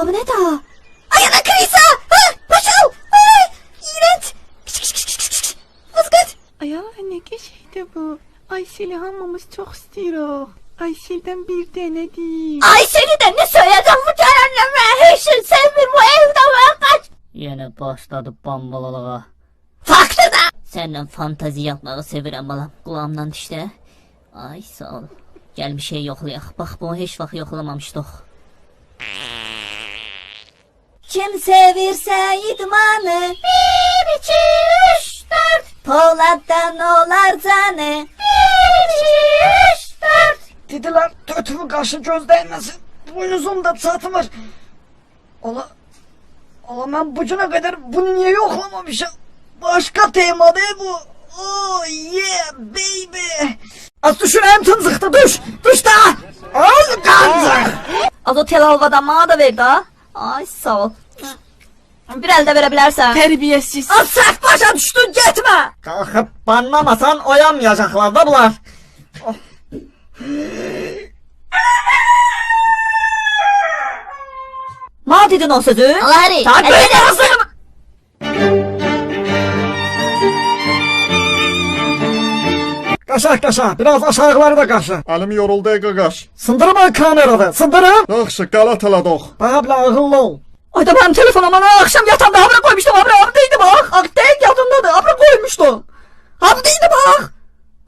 Ha bu ne daha? Ay ana krisa! Ha, başal! Ay, iğrenç! Kış kış kış kış kış kış. Vızgıt! Ay ne geçeydi bu. Ayşe'li hamamız çok istiyor. Ayşe'den bir tane değil. Ay seni de ne söyledim bu cehenneme? Hiç sevmir bu evde ve kaç! Yine başladı bambalılığa. Farklı da! Senden fantazi yapmağı sevirəm balam. Kulağımdan işte. Ay sağ ol. Gel bir şey yoxlayaq. Bax bunu heç vaxt yoxlamamışdıq. Kim sevirse idmanı Bir, iki, üç, dört Polat'tan olar canı Bir, iki, üç, dört Dediler tötümü kaşı göz değmesin. Boynuzum da çatmır. Ola, ola ben bucuna kadar bunu niye yoklamamışım? Başka tema değil bu. Oh yeah baby. Az düşüreyim tınzıktı düş. Düş daha. Al kancık. Az o tel alvadan bana da ver daha Ay sağ ol Bir elde verebilirsen Terbiyesiz. Az sert başa düştün gitme Kalkıp banlamasan oyanmayacaklar da bunlar. Ma dedin o sözü Allah Harry. Takip hadi. Kaşak kaşak biraz aşağıları da kaşı. Əlim yoruldu qaqaş. Sındırma kamerada sındırım. Yaxşı, qələt elədıq. Bana ağıllı ol. Ay da benim telefonuma ben akşam yatağımda habire koymuştum habire habredeydi bak Ak değil yadımdadı habire koymuştum Habredeydi bak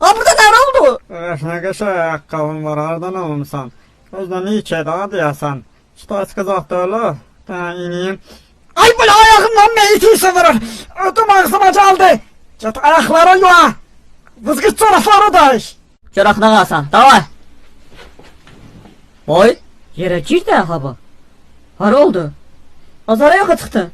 Habrede ne oldu Eh, ne kadar ayakkabın var aradan almışsan. Özden iyi ki daha diyorsan. İşte aç kızak da öyle. Ben ineyim. Ay böyle ayağımdan meyti severir. Ödüm ağzıma çaldı. Git ayakları yuva. Vızgıt çorapları da iş. Çoraqına qalsan. Davay. Oy. Yerə gir də hava. Hara oldu? Azara yoxa çıxdı.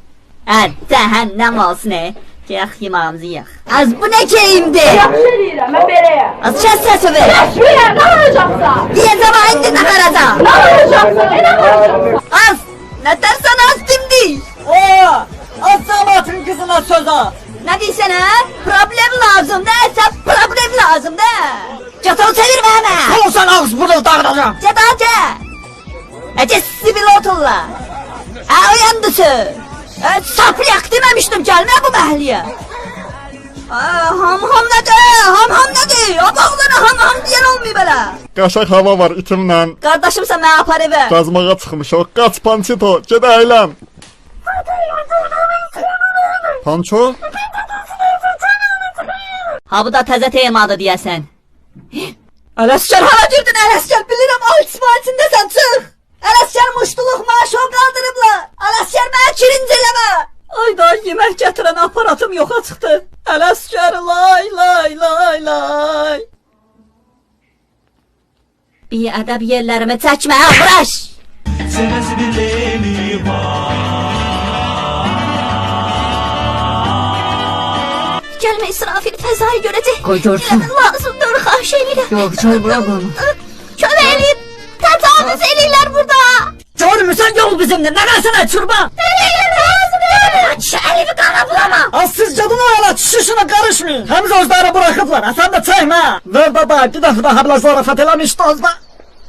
Hə cəhənnəm olsun e Gək yemağımızı yiyək Az bu ne keyimdi Yaxşı deyirəm, mən beləyəm. Az kes sesi ver Şuraya nə olacaqsa? Diye zaman indi ne karada Nə olacaqsa? Nə olacaqsa? Az Ne dersen az dimdi Oo, az damatın kızına söz al. Ne diyorsun ha Problem lazım da Sen problem lazım da Çatalı çevirme hemen Olsan ağız bunu dağıtacağım. Çatalca Ece sivil otulla Ha uyandısı Evet saplayak dememiştim gelme bu mahalleye ham ham nedir? Ham ham nedir? Abağlara ham ham diyen olmuyor böyle. Qaşaq hava var itimlə. Kardeşim sen ne yapar eve? Qazmağa çıxmışıq. Qaç Pançito, ged əylən. Panço? Ha bu da təzə temadır deyəsən. Alaskar hala girdin Alaskar bilirim o ismailinde sen çık. Alaskar muştuluk maaşı o kaldırıbla. Alaskar bana kirinceleme. Ay da yemek getiren aparatım yoka çıktı. Alaskar lay lay lay lay. Bir edeb yerlerimi çekme ha bıraş. Gelme İsrafil fezayı görecek. Koy görsün. Lazımdır haşeliyle. Yox, çay bırak onu. Köleğin tecavüz eliler burada. Görmüşsen yol bizimle. Ne versene çırba. Şu Elif'i kana bulama. Az siz cadını oyala şişine karışmayın. Hem gözleri bırakıplar. Ha sen de çayma. Ver baba bir daha habla zarafet eləmiş tozda.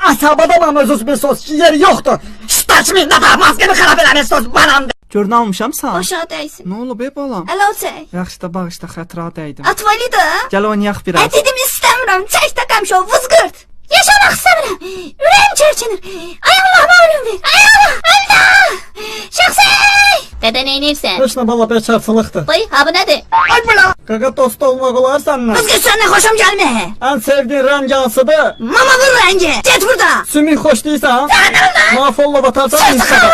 Asabada mı özüz bir söz yeri yoktu. Şşt açmayın ne maskeni xarab eləmiş söz banandı. Görünə almışam sağ. Aşağı değsin. Nə olub ey balam? Alo çek. Yaxşı da bağışda xətra dəydim. Atmalı da. Gəl oynayaq biraz. E dedim istemiyorum. Çek takam şu vızgırt. Yaşamak istemiyorum. Yüreğim çerçenir. Ay Allah malum bir. Ay Allah. Öldü. Şahsi. Dədə neynirsən? Heç nə bala bekarçılıqdır. Bay, ha bu nədir? Ay bula. Qaqa dost olmaq olar səndən. Vızgırt senden hoşum gelme. En sevdiğin renk hansıdır? Mama vur rengi. Get burada. Sümük hoş değilsen. Sen Mafolla batarsan insana.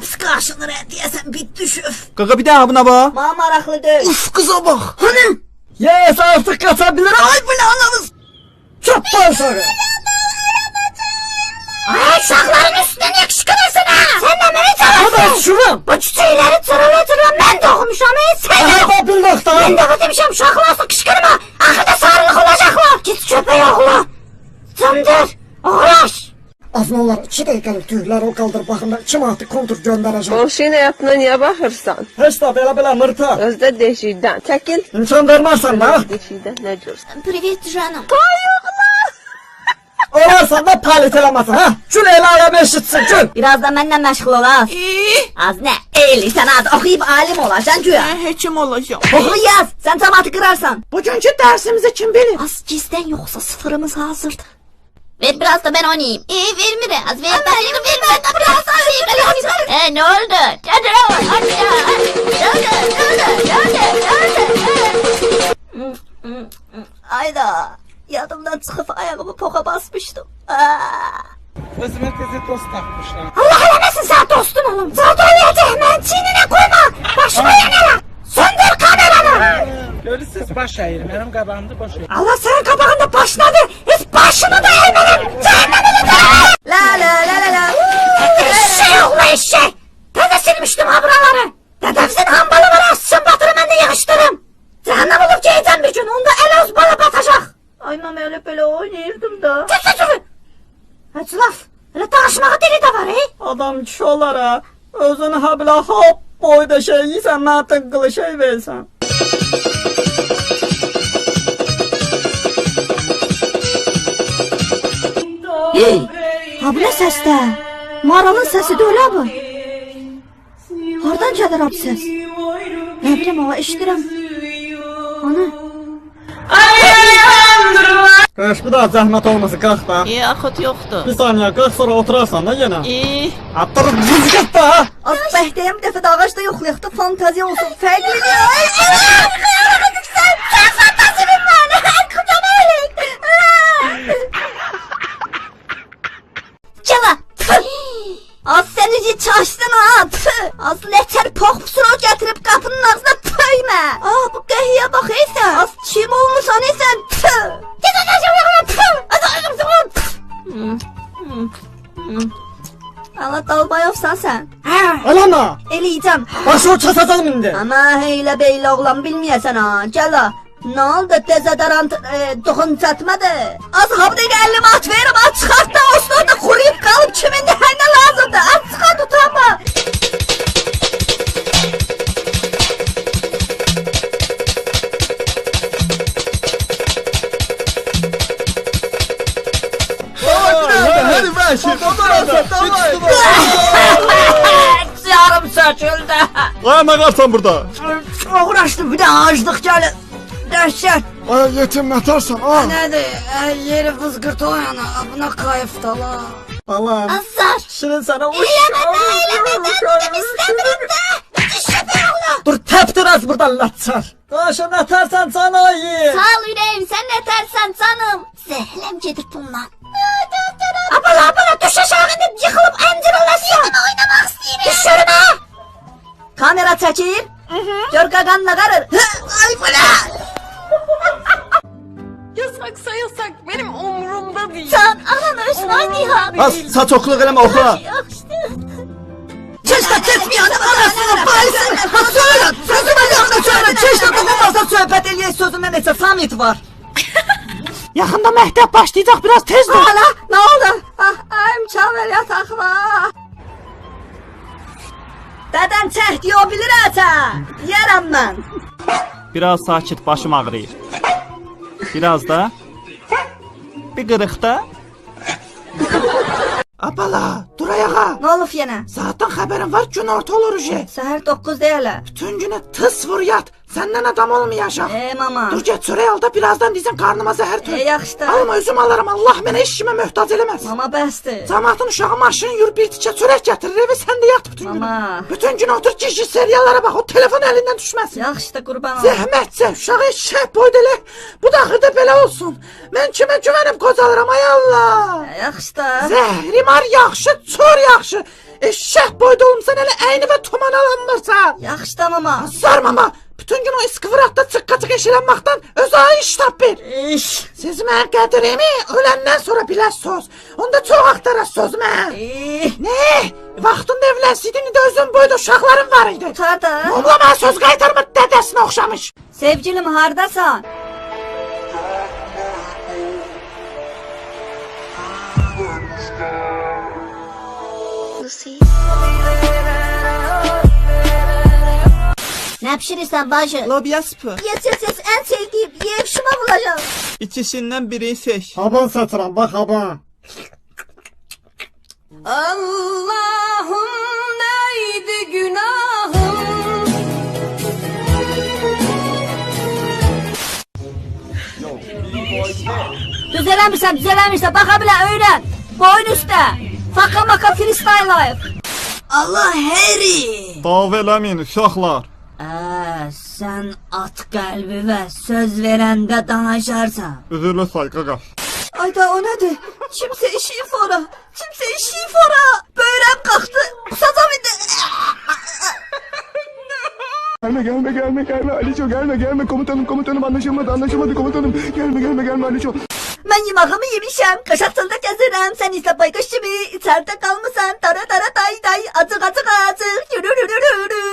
Pis karşını reddiyesen bit düşüf. Qaqa bir daha buna bax. Bana meraklıdır. Uf kıza bak. Hani? Yes artık kaçabilirim. Ay bu ne anamız. Çok başarı. Ay uşakların üstüne niye kışkırırsın ha? Sen de beni tanırsın. şuram. Bu çiçekleri tırıla tırıla ben doğmuşam sen de. Hadi bir nokta. Ben de demişim uşaklarsa 2 dakikalık tüyleri kaldır bakın kim atı kontur göndereceğim. Komşuyla yapına niye bakırsan? Hiç de böyle böyle mırta. Özde deşiden. Çekil. İnsan vermezsen ne? Deşiden ne diyorsun? Привет, canım. Olarsan da palet elemezsin ha. Çün el alem eşitsin çün. Biraz da benimle meşgul ol az. Ne? Eğil sen az okuyup alim olacaksın güya. Ben hekim olacağım. Oku yaz. Sen tam atı kırarsan. Bugünkü dersimizi kim bilir? Az cizden yoksa sıfırımız hazırdır. Ver biraz da ben oynayayım. İyi ver biraz. Ver bakayım ver ben de biraz oynayayım. E ne oldu? Hadi hadi hadi. Ne oldu? Ne oldu? Ne oldu? Ne oldu? Ayda. Yadımdan çıxıb ayağımı poxa basmışdım. Aa. Özüme tezi dost takmışlar. Allah eləməsin sən dostun olum. Zat olmayacaq. Mən çiynine koyma. Başıma yanara. Söndür kameranı. Görürsünüz baş eğri. Benim qabağımda baş eğri. Allah senin kabağında başladı. Başını da eğmedim. Cehennemini de. La la la la la. Eşeği oğlu eşek. Dede silmiştim ha buraları. Dedemsin hambalı var assın batırı ben de yığıştırım. Cehennem olup giyeceğim bir gün. Onda el öz balı batacak. Ay ben öyle böyle oynayırdım da. Çık çık çık. Hadi laf. Öyle tanışmağa dili de var he. Adam kişi olara özünü ha belə hop boyda şey yiysən, mənə tıqqılı şey versən. Hey! Ha bu nə səsdə? Maralın səsidir elə bu. Hardan gəlir ab səs? Nə bilim ağa eşidirəm. Ana. Qarışqı da zəhmət olmasın, qalx da. Yaxud yoxdur. Bir saniyə, qalx sonra oturarsan da yenə. İyi. Atdırıb bizi qat da. Az bəhtəyəm dəfə də ağacda yoxlayıq da fantaziya olsun, fərqlidir. Çaşdın ha. Tüh. Az leçer pokpusunu getirip kapının ağzına töymə. Aa bu qəhiyə bax ey sən. Az kim olmusan ey sən. Tüh. Git anacım yakına. Tüh. Allah dalbayovsan sen. Alama, Eləyəcəm. başı çatacağım indi. Ama heylə beylə oğlan bilməyəsən ha. Gəl ha. Ne oldu dezadarant e, dokun çatmadı. Az habda elimi at verim at Ay ne qarsan burada? Çok uğraştım bir de ağaçlık geldi. Dehşet. Ay yetim yatarsan ha. Nedir? E, yeri fızgırtı o yana. Buna kayıf dala. Allah'ım, Azar. şirin sana uş. Eylemedim istemedim de. Şüphe oğlu. Dur teptir az buradan laçar. Qaşın atarsan sana iyi. Sağ ol yüreğim sen ne tersen canım. Zehlem gedir bundan. Abala abala düş aşağı inip yıkılıp encir olasın. oynamak istiyorum. Düş şuruna. Kamera çekir. Gör gaganla karır. Ay bu ne? Yasak sayasak benim umurumda değil. Sen anan ölsün ay Nihan. Az saç okluk eləmə oxula. Çeşte kesmiyor ne anasını payısın. Ha söyle. Sözüme yanına söyle. Çeşte dokunmazsa söhbət eləyək sözümdə neçə samit var. Yakında mehtap başlayacak biraz tez ol. Hala ne oldu? Ah ayım çavel yatakla. Deden çək diyor bilir ata. Yerim ben. Biraz sakit, başım ağrıyır. Biraz da. Bir qırıqda. Abala dur ayağa. Ne olub yenə? Zaten haberin var gün orta olur uje. Səhər 9 deyələ. Bütün güne tıs vur yat. Senden adam olmayacak. Ey mama. Dur get çöreği al da birazdan diyeceksin karnıma zehir tür. E yaxşı Alma üzüm alırım Allah beni işime mühtaç eləməz. Mama bəsdir. Cemaatın uşağı maşın yürü bir tikə çörək getirir evi sen de yat bütün Mama. günü. Bütün gün otur cici seriyalara bak o telefon elinden düşmez. Yaxşı da qurban ol. Zəhmətcə uşağı eşək boyda elə. Bu daxırda belə olsun. Mən kimə güvənib qocalıram ay Allah. Yaxşı da. Zəhrimar yaxşı, çor yaxşı. Eşək boyda olmsan elə əyni və tuman alanmırsan. Yaxşı da mama. Sarmama. Bütün gün o iskıvırakta çıqqacıq eşələnməkdən öz ayı iş tapır. İş. Siz mən qədrimi öləndən sonra bilərsiniz. Onda çox axtaras söz. İyi. Ne? Vaxtında evlənsiydin də özün boyda uşaqların var idi. Mumla mənə söz qaytarma dədəsinə oxşamış. Sevgilim hardasan? Ne pişirirsen bacı? Lobya spı. Yes yes yes en sevdiğim yevşime bulacağım. İkisindən birini seç. Haban satıram, bax haban. Allah'ım neydi günahım? Düzelemişsen düzelemişsen baka bile öğren. Boyun üstte. Faka maka freestyle life. Allah Harry. Dav eləməyin uşaqlar. Ee, sen at kalbi ve söz verende danışarsan. Üzürlü sayqa qaş. Ayda o nedir? Kimse işi fora. Kimse işi fora. Böğrem kalktı. Sazam indi. Gelme gelme gelme gelme Aliço gelme gelme komutanım komutanım anlaşılmadı anlaşılmadı komutanım gelme gelme gelme Aliço. Ben yemeğimi yemişim. Kış altında gezerim. Sen ise baykuş gibi içeride kalmışsın. Tara tara day day. Azık azık azık. Yürü yürü yürü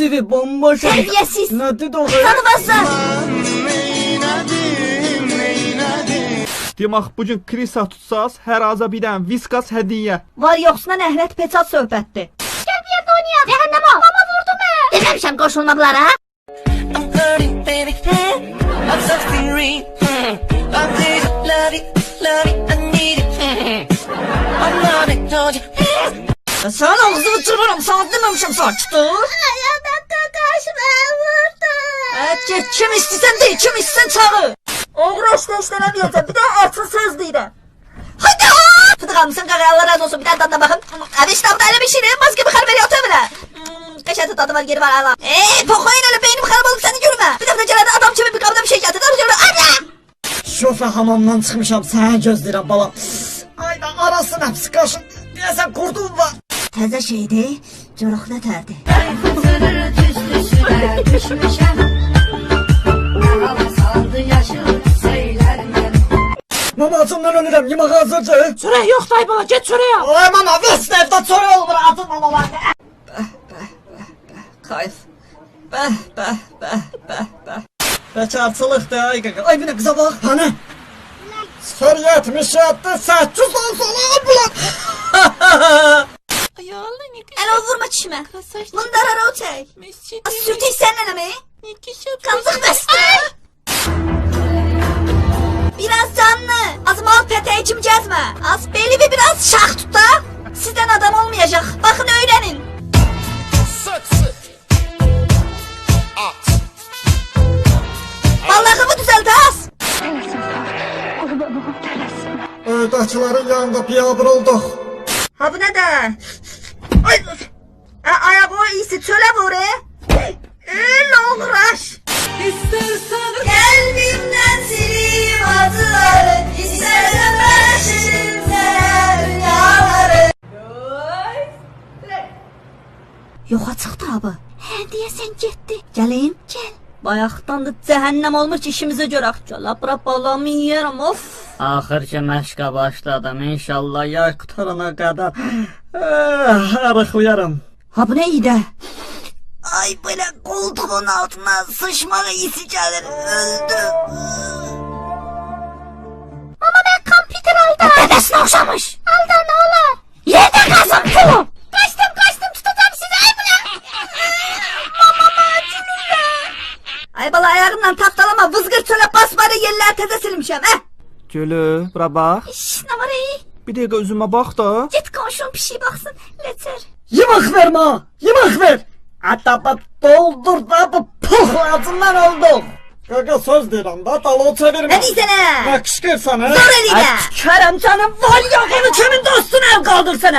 Civi bomboş. Terbiyesiz. Ne dedi o? Tanımazsın. Demək bu gün krisa tutsaz, hər aza bir dənə viskas hədiyyə. Var yoxsuna nəhlət peçat söhbətdir. Gel bir yerde oynayalım. Cehennem o. Baba vurdu mu? Dememişim koşulmadılar ha. Sen ağzını uçururum. Sana dememişim. Ayağımdan kakaşma Evet geç kim istesen değil kim istesen çağır. Oğru işte işlenemeyeceğim bir de artı söz deyirəm. Hadi ha! Fıdık mısın kaka Allah razı olsun bir tane tadına bakın. Evet işte bu da öyle bir şey değil. Maske bir kalberi atıyor bile. Hmm, Kaşatı tadı var geri var Allah. Eee pokayın öyle beynim karım olup seni görme. Bir de celada adam çevir bir kabda bir şey. Öyle ana! Şofa hamamdan çıkmışam sana gözləyirəm balam. Ayda arasın hepsi kaşın. Deyəsən kurdum var. Təzə şeydi, coruq nətərdi. Mama acımdan ölürəm yemək hazırdır. Çörək yox dayı bala, get çörək al. Oy mama versin evdə çörək olur atın mamalar. Kayf. Bəh, bəh, bəh, bəh, bəh. Bekarçılık da ay kaka. Ay bir de kıza bak. Hani? 077 800 olsalar bulan. Ayağınla ne Ol vurma çişimə. Kasaj Bunlar ara o çək. mescid. Az sürtük sənlə mi? Kanzık bəstə. Biraz canlı. Az mal peteği içim gezme. Az belli bir biraz şah tut da. Sizden adam olmayacak. Bakın öğrenin. Bu düzeldi az. Ördəklərin yanında piyabır olduq. Ha bu ne de? Ay, a, ayak o iyisi çöle e. Öyle uğraş. İstersen Kalbimden sileyim atıları. İstersen ben şişimden dünyaları. Yoxa çıxdı abi. He diyesen gitti. Gəleyim. Gel. Bayaqdan da cəhənnəm olmuş işimizə görək. Gələ bura balamı yeyərəm of. Axır ki məşqə başladım. İnşallah yay qutarana qədər eh, arıqlayaram. Ha bu ne iyi de? Ay böyle koltuğun altına sıçmağa iyisi gelir. Öldüm. Ama ben kompüter aldım. Dedesine okşamış. Aldın oğlum. Yerde kazan pulu. Kaçtım kaçtım tutacağım sizi. Ay bu ne? Ay bala ayağından taptalama vızgır çöle basmarı yerler teze silmişem he. Gülü, bura bax. Şş ne var iyi? Bir dəqiqə üzümə bax da. Git komşum bir şey baksın. Yemek ver ma. Yemek ver. Bak doldur da bu puh ağzından olduk. Kaka söz deyirəm da dalı çevirmə. Ne diysene? Bak kışkırsan ha. Dur eline. Kerem canım var ya onu kimin dostuna ev kaldırsana.